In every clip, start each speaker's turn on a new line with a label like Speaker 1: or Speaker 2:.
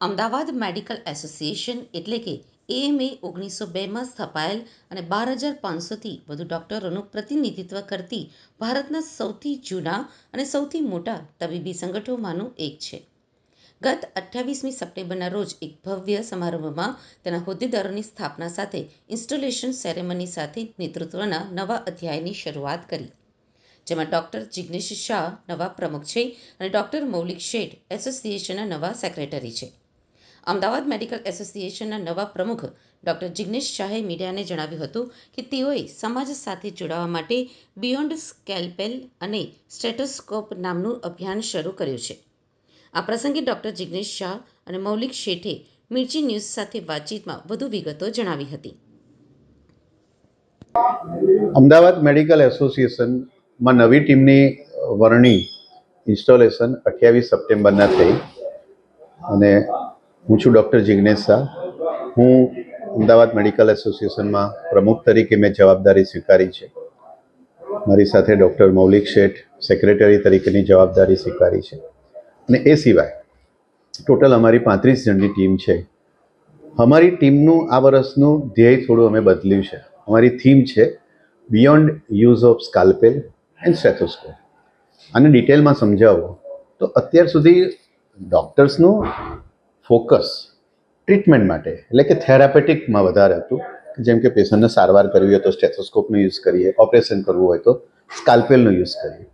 Speaker 1: Ahmedabad medical association એટલે કે AMA ઓગણીસો બેમાં સ્થપાયેલ અને બાર હજાર પાંચસોથી વધુ ડૉક્ટરોનું પ્રતિનિધિત્વ કરતી ભારતના સૌથી જૂના અને સૌથી મોટા તબીબી સંગઠનોમાંનું એક છે. ગત અઠ્યાવીસમી સપ્ટેમ્બરના રોજ એક ભવ્ય સમારંભમાં તેના હોદ્દેદારોની સ્થાપના સાથે ઇન્સ્ટોલેશન સેરેમની સાથે નેતૃત્વના નવા અધ્યાયની શરૂઆત કરી. જેમાં ડૉક્ટર જિગ્નેશ શાહ નવા પ્રમુખ છે અને ડૉક્ટર મૌલિક શેઠ એસોસિએશનના નવા સેક્રેટરી છે. અમદાવાદ મેડિકલ એસોસિએશનના નવા પ્રમુખ ડૉક્ટર જિગ્નેશ શાહે મીડિયાને જણાવ્યું હતું કે તેઓએ સમાજ સાથે જોડાવા માટે બિયોન્ડ સ્કેલ્પેલ અને સ્ટેટોસ્કોપ નામનું અભિયાન શરૂ કર્યું છે. આ પ્રસંગે ડૉક્ટર જિગ્નેશ શાહ અને મૌલિક શેઠે મિર્ચી ન્યૂઝ સાથે વાતચીતમાં વધુ વિગતો જણાવી હતી.
Speaker 2: અમદાવાદ મેડિકલ એસોસિએશનમાં નવી ટીમની વરણી ઇન્સ્ટોલેશન અઠ્યાવીસ સપ્ટેમ્બરના થઈ અને હું છું ડૉક્ટર જિજ્ઞેશ શાહ. હું અમદાવાદ મેડિકલ એસોસિએશનમાં પ્રમુખ તરીકે મેં જવાબદારી સ્વીકારી છે. મારી સાથે ડૉક્ટર મૌલિક શેઠ, સેક્રેટરી તરીકેની જવાબદારી સ્વીકારી છે. અને એ સિવાય, ટોટલ અમારી પાંત્રીસ જણની ટીમ છે. અમારી ટીમનું આ વર્ષનું ધ્યેય થોડું અમે બદલ્યું છે. અમારી થીમ છે beyond use of scalpel and stethoscope આને ડિટેલમાં સમજાવો તો અત્યાર સુધી ડૉક્ટર્સનું ફોકસ ટ્રીટમેન્ટ માટે, એટલે કે થેરાપેટિકમાં વધારે હતું. જેમ કે પેશન્ટને સારવાર કરવી હોય તો સ્ટેથોસ્કોપનો યુઝ કરીએ, ઓપરેશન કરવું હોય તો સ્કાલ્પેલનો યુઝ કરીએ.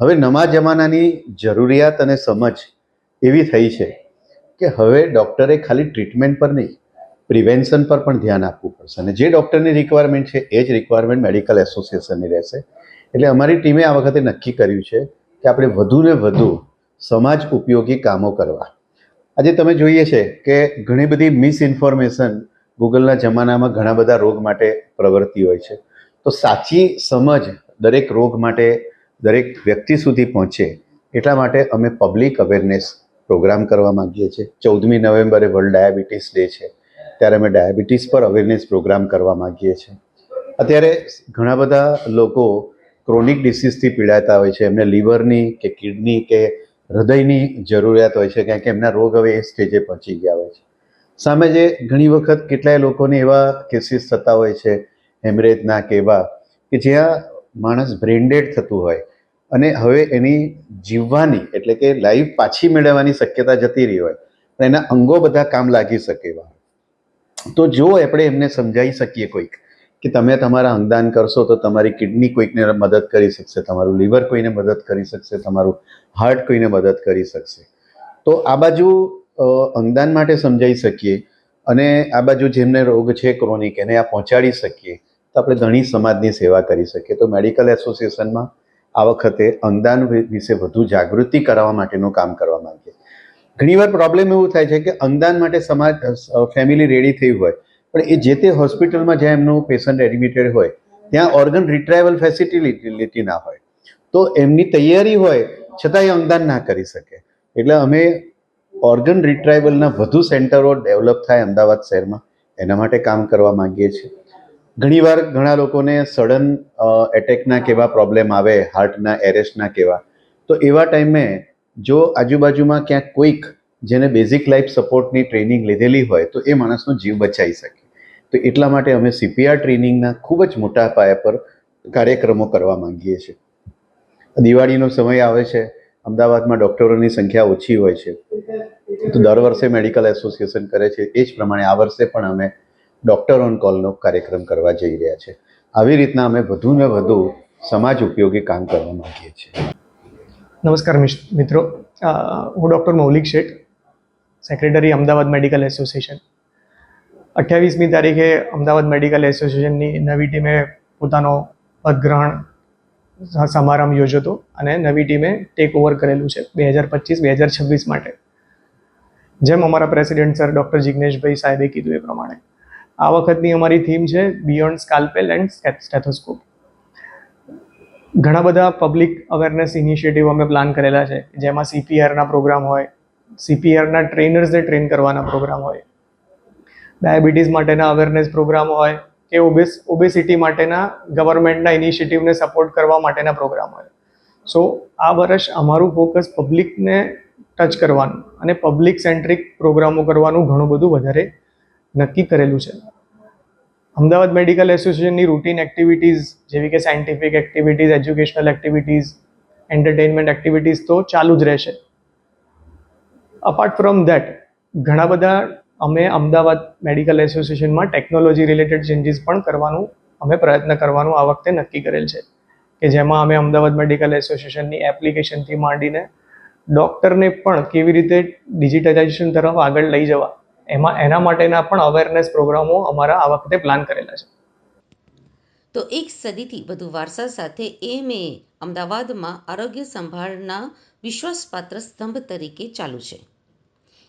Speaker 2: હવે નવા જમાનાની જરૂરિયાત અને સમજ એવી થઈ છે કે હવે ડૉક્ટરે ખાલી ટ્રીટમેન્ટ પર નહીં, પ્રિવેન્શન પર પણ ધ્યાન આપવું પડશે. અને જે ડૉક્ટરની રિક્વાયરમેન્ટ છે, એ જ રિક્વાયરમેન્ટ મેડિકલ એસોસિએશનની રહેશે. એટલે અમારી ટીમે આ વખતે નક્કી કર્યું છે કે આપણે વધુને વધુ સમાજ ઉપયોગી કામો કરવા. આજે તમે જોઈએ છે કે ઘણી બધી મિસઇન્ફોર્મેશન ગૂગલના જમાનામાં ઘણા બધા રોગ માટે પ્રવર્તી હોય છે. તો સાચી સમજ દરેક રોગ માટે દરેક વ્યક્તિ સુધી પહોંચે એટલા માટે અમે પબ્લિક અવેરનેસ પ્રોગ્રામ કરવા માંગીએ છીએ. ચૌદમી નવેમ્બરે વર્લ્ડ ડાયાબિટીસ ડે છે. ત્યારે અમે ડાયાબિટીસ પર અવેરનેસ પ્રોગ્રામ કરવા માંગીએ છીએ. અત્યારે ઘણા બધા લોકો ક્રોનિક ડિસીઝથી પીડાતા હોય છે. એમને લીવરની કે કિડની કે હૃદયની જરૂરિયાત હોય છે, કારણ કે એમના રોગ હવે એ સ્ટેજે પહોંચી ગયા હોય છે. સામે જે ઘણી વખત કેટલાય લોકોને એવા કેસીસ થતા હોય છે હેમરેજના કે એવા, કે જ્યાં માણસ બ્રેન્ડેડ થતું હોય અને હવે એની જીવવાની એટલે કે લાઈફ પાછી મેળવવાની શક્યતા જતી રહી હોય એના અંગો બધા કામ લાગી શકે એવા. તો જો આપણે એમને સમજાવી શકીએ કોઈક કે તમે તમારા અંગદાન કરશો તો તમારી કિડની કોઈકને મદદ કરી શકશે, તમારું લીવર કોઈને મદદ કરી શકશે, તમારું હાર્ટ કોઈને મદદ કરી શકશે. તો આ બાજુ અંગદાન માટે સમજાવી શકીએ અને આ બાજુ જેમને રોગ છે ક્રોનિક, એને આ પહોંચાડી શકીએ. તો આપણે ઘણી સમાજની સેવા કરી શકીએ. તો મેડિકલ એસોસિએશનમાં આ વખતે અંગદાન વિશે વધુ જાગૃતિ કરાવવા માટેનું કામ કરવા માંગીએ. ઘણીવાર પ્રોબ્લેમ એવું થાય છે કે અંગદાન માટે સમાજ ફેમિલી રેડી થઈ હોય પણ એ જે તે હોસ્પિટલમાં જ્યાં એમનું પેશન્ટ એડમિટેડ હોય, ત્યાં ઓર્ગન રિટ્રાયવલ ફેસિલિટી ના હોય. તો એમની તૈયારી હોય છતાં એ અંગદાન ના કરી શકે. એટલે અમે ઓર્ગન રિટ્રાયવલના વધુ સેન્ટરો ડેવલપ થાય અમદાવાદ શહેરમાં, એના માટે કામ કરવા માંગીએ છીએ. ઘણીવાર ઘણા લોકોને સડન એટેકના કેવા પ્રોબ્લેમ આવે હાર્ટના એરેસ્ટના કેવા. તો એવા ટાઈમે જો આજુબાજુમાં ક્યાંક કોઈક જેને બેઝિક લાઈફ સપોર્ટની ટ્રેનિંગ લીધેલી હોય, તો એ માણસનો જીવ બચાવી શકે. તો એટલા માટે અમે સીપીઆર ટ્રેનિંગના ખૂબ જ મોટા પાયા પર કાર્યક્રમો કરવા માંગીએ છીએ. દિવાળીનો સમય આવે છે, અમદાવાદમાં ડૉક્ટરોની સંખ્યા ઓછી હોય છે, તો દર વર્ષે મેડિકલ એસોસિએશન કરે છે, એ જ પ્રમાણે આ વર્ષે પણ અમે ડૉક્ટર ઓન કોલનો કાર્યક્રમ કરવા જઈ રહ્યા છે. આવી રીતના અમે વધુ ને વધુ સમાજ ઉપયોગી કામ કરવા માંગીએ છીએ.
Speaker 3: નમસ્કાર મિત્રો. હું doctor Maulik Sheth, secretary Ahmedabad medical association. અઠ્યાવીસમી તારીખે અમદાવાદ મેડિકલ એસોસિએશનની નવી ટીમે પોતાનો પદગ્રહણ સમારંભ યોજ્યો હતો અને નવી ટીમે ટેક ઓવર કરેલું છે બે હજાર પચીસ, બે હજાર છવ્વીસ માટે. જેમ અમારા પ્રેસિડેન્ટ સર ડૉક્ટર જિગ્નેશભાઈ સાહેબે કીધું એ પ્રમાણે. આ વખતની અમારી થીમ છે બિયોન્ડ સ્કાલ્પેલ એન્ડ સ્ટેથોસ્કોપ ઘણા બધા પબ્લિક અવેરનેસ ઇનિશિયેટિવ અમે પ્લાન કરેલા છે. જેમાં સીપીઆરના પ્રોગ્રામ હોય સીપીઆરના ટ્રેનર્સને ટ્રેન કરવાના પ્રોગ્રામ હોય ડાયાબિટીસ માટેના અવેરનેસ પ્રોગ્રામ હોય કે ઓબેસ ઓબેસિટી માટેના ગવર્મેન્ટના ઇનિશિયેટિવને સપોર્ટ કરવા માટેના પ્રોગ્રામ હોય. સો આ વર્ષ અમારું ફોકસ પબ્લિકને ટચ કરવાનું અને પબ્લિક સેન્ટ્રિક પ્રોગ્રામો કરવાનું ઘણું બધું વધારે નક્કી કરેલું છે. અમદાવાદ મેડિકલ એસોસિએશનની રૂટીન એક્ટિવિટીઝ જેવી કે scientific activities educational activities entertainment activities તો ચાલુ જ રહેશે. અપાર્ટ ફ્રોમ ધેટ ઘણા બધા અમે અમદાવાદ મેડિકલ એસોસિએશનમાં ટેકનોલોજી રિલેટેડ ચેન્જીસ પણ કરવાનું, અમે પ્રયત્ન કરવાનું આ વખતે નક્કી કરેલ છે. કે જેમાં અમે અમદાવાદ મેડિકલ એસોસિએશનની એપ્લિકેશનથી માંડીને ડૉક્ટરને પણ કેવી રીતે ડિજિટાઇઝેશન તરફ આગળ લઈ જવા, એમાં એના માટેના પણ અવેરનેસ પ્રોગ્રામો અમારા આ વખતે પ્લાન કરેલા છે.
Speaker 1: તો એક સદીથી વધુ વારસા સાથે એમએ અમદાવાદમાં આરોગ્ય સંભાળના વિશ્વાસપાત્ર સ્તંભ તરીકે ચાલુ છે.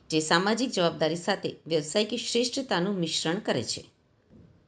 Speaker 1: જે સામાજિક જવાબદારી સાથે વ્યવસાયિક શ્રેષ્ઠતાનું મિશ્રણ કરે છે.